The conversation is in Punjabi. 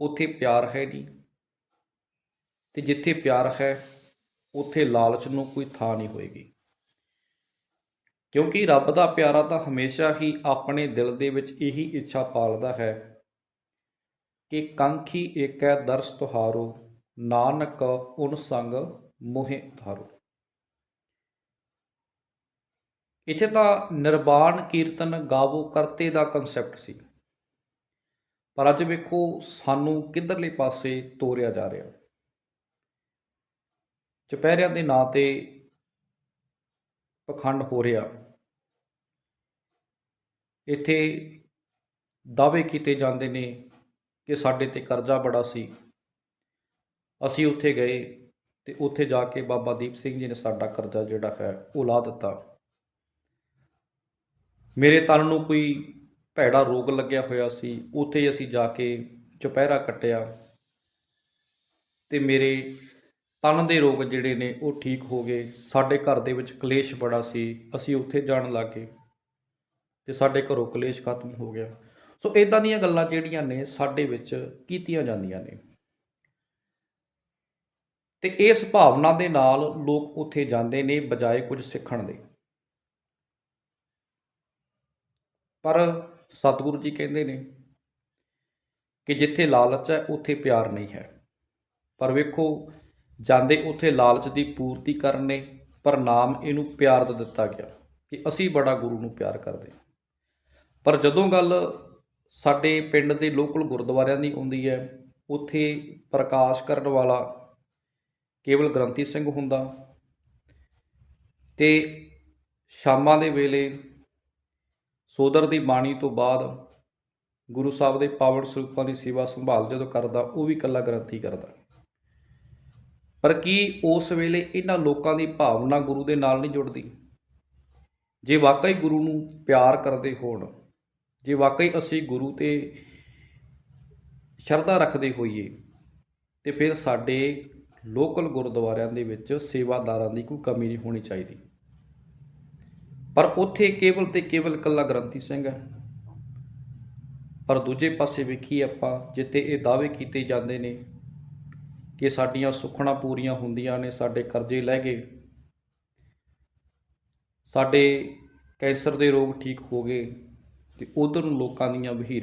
ਉੱਥੇ ਪਿਆਰ ਹੈ ਨਹੀਂ। ਤੇ ਜਿੱਥੇ ਪਿਆਰ ਹੈ, ਉੱਥੇ ਲਾਲਚ ਨੂੰ ਕੋਈ ਥਾਂ ਨਹੀਂ ਹੋਏਗੀ। ਕਿਉਂਕਿ ਰੱਬ ਦਾ ਪਿਆਰਾ ਤਾਂ ਹਮੇਸ਼ਾ ਹੀ ਆਪਣੇ ਦਿਲ ਦੇ ਵਿੱਚ ਇਹੀ ਇੱਛਾ ਪਾਲਦਾ ਹੈ ਕਿ ਕੰਖੀ ਏਕੈ ਦਰਸ ਤੁਹਾਰੋ, ਨਾਨਕ ਉਨ ਸੰਗ ਮੋਹਿ ਧਾਰੋ ਇੱਥੇ ਤਾਂ ਨਿਰਵਾਣ ਕੀਰਤਨ ਗਾਵੋ ਕਰਤੇ ਦਾ ਕਨਸੈਪਟ ਸੀ। ਪਰ ਅੱਜ ਵੇਖੋ, ਸਾਨੂੰ ਕਿੱਧਰਲੇ ਪਾਸੇ ਤੋਰਿਆ ਜਾ ਰਿਹਾ। ਚੁਪਹਿਰਿਆਂ ਦੇ ਨਾਂ ਤੇ ਪਖੰਡ ਹੋ ਰਿਹਾ। ਇੱਥੇ ਦਾਅਵੇ ਕੀਤੇ ਜਾਂਦੇ ਨੇ ਕਿ ਸਾਡੇ ਤੇ ਕਰਜ਼ਾ ਬੜਾ ਸੀ। ਅਸੀਂ ਉੱਥੇ ਗਏ ਤੇ ਉੱਥੇ ਜਾ ਕੇ ਬਾਬਾ ਦੀਪ ਸਿੰਘ ਜੀ ਨੇ ਸਾਡਾ ਕਰਜ਼ਾ ਜਿਹੜਾ ਹੈ, ਉਹ ਲਾ ਦਿੱਤਾ। ਮੇਰੇ ਤਨ ਨੂੰ ਕੋਈ ਭੈੜਾ ਰੋਗ ਲੱਗਿਆ ਹੋਇਆ ਸੀ, ਉੱਥੇ ਅਸੀਂ ਜਾ ਕੇ ਚੁਪਹਿਰਾ ਕੱਟਿਆ ਤੇ ਮੇਰੇ ਤਨ ਦੇ ਰੋਗ ਜਿਹੜੇ ਨੇ ਉਹ ਠੀਕ ਹੋ ਗਏ। ਸਾਡੇ ਘਰ ਦੇ ਵਿੱਚ ਕਲੇਸ਼ ਬੜਾ ਸੀ, ਅਸੀਂ ਉੱਥੇ ਜਾਣ ਲੱਗੇ ਤੇ ਸਾਡੇ ਘਰੋਂ ਕਲੇਸ਼ ਖਤਮ ਹੋ ਗਿਆ। ਸੋ ਇਦਾਂ ਦੀਆਂ ਗੱਲਾਂ ਜਿਹੜੀਆਂ ਨੇ ਸਾਡੇ ਵਿੱਚ ਕੀਤੀਆਂ ਜਾਂਦੀਆਂ ਨੇ। ਤੇ ਇਸ ਭਾਵਨਾ ਦੇ ਨਾਲ ਲੋਕ ਉੱਥੇ ਜਾਂਦੇ ਨੇ ਬਜਾਏ ਕੁਝ ਸਿੱਖਣ ਦੇ। ਪਰ ਸਤਿਗੁਰੂ ਜੀ ਕਹਿੰਦੇ ਨੇ ਕਿ ਜਿੱਥੇ ਲਾਲਚ ਹੈ, ਉੱਥੇ ਪਿਆਰ ਨਹੀਂ ਹੈ। ਪਰ ਵੇਖੋ, ਜਾਂਦੇ ਉੱਥੇ ਲਾਲਚ ਦੀ ਪੂਰਤੀ ਕਰਨ ਨੇ, ਪਰ ਨਾਮ ਇਹਨੂੰ ਪਿਆਰ ਦਾ ਦਿੱਤਾ ਗਿਆ ਕਿ ਅਸੀਂ ਬੜਾ ਗੁਰੂ ਨੂੰ ਪਿਆਰ ਕਰਦੇ ਹਾਂ। ਪਰ ਜਦੋਂ ਗੱਲ ਸਾਡੇ ਪਿੰਡ ਦੇ ਲੋਕਲ ਗੁਰਦੁਆਰਿਆਂ ਦੀ ਆਉਂਦੀ ਹੈ, ਉੱਥੇ ਪ੍ਰਕਾਸ਼ ਕਰਨ ਵਾਲਾ ਕੇਵਲ ਗ੍ਰੰਥੀ ਸਿੰਘ ਹੁੰਦਾ ਤੇ ਸ਼ਾਮਾਂ ਦੇ ਵੇਲੇ ਸੋਦਰ ਦੀ ਬਾਣੀ ਤੋਂ ਬਾਅਦ ਗੁਰੂ ਸਾਹਿਬ ਦੇ ਪਾਵਨ ਸਰੂਪਾਂ ਦੀ ਸੇਵਾ ਸੰਭਾਲ ਜਦੋਂ ਕਰਦਾ, ਉਹ ਵੀ ਇਕੱਲਾ ਗ੍ਰੰਥੀ ਕਰਦਾ। ਪਰ ਕੀ ਉਸ ਵੇਲੇ ਇਹਨਾਂ ਲੋਕਾਂ ਦੀ ਭਾਵਨਾ ਗੁਰੂ ਦੇ ਨਾਲ ਨਹੀਂ ਜੁੜਦੀ? ਜੇ ਵਾਕਈ ਗੁਰੂ ਨੂੰ ਪਿਆਰ ਕਰਦੇ ਹੋਣ, ਜੇ ਵਾਕਈ ਅਸੀਂ ਗੁਰੂ ਤੇ ਸ਼ਰਧਾ ਰੱਖਦੇ ਹੋਈਏ, ਤੇ ਫਿਰ ਸਾਡੇ ਲੋਕਲ ਗੁਰਦੁਆਰਿਆਂ ਦੇ ਵਿੱਚ ਸੇਵਾਦਾਰਾਂ ਦੀ ਕੋਈ ਕਮੀ ਨਹੀਂ ਹੋਣੀ ਚਾਹੀਦੀ। ਪਰ ਉੱਥੇ ਕੇਵਲ ਤੇ ਕੇਵਲ ਇਕੱਲਾ ਗ੍ਰੰਥੀ ਸਿੰਘ ਹੈ। ਪਰ ਦੂਜੇ ਪਾਸੇ ਵੇਖੀ ਆਪਾਂ, ਜਿੱਥੇ ਇਹ ਦਾਅਵੇ ਕੀਤੇ ਜਾਂਦੇ ਨੇ ਕਿ ਸਾਡੀਆਂ ਸੁੱਖਣਾ ਪੂਰੀਆਂ ਹੁੰਦੀਆਂ ਨੇ, ਸਾਡੇ ਕਰਜ਼ੇ ਲੈ ਗਏ। ਸਾਡੇ ਕੈਂਸਰ ਦੇ ਰੋਗ ਠੀਕ ਹੋ ਗਏ ਤੇ ਉਧਰ ਨੂੰ ਲੋਕਾਂ ਦੀਆਂ ਵਹੀਰਾਂ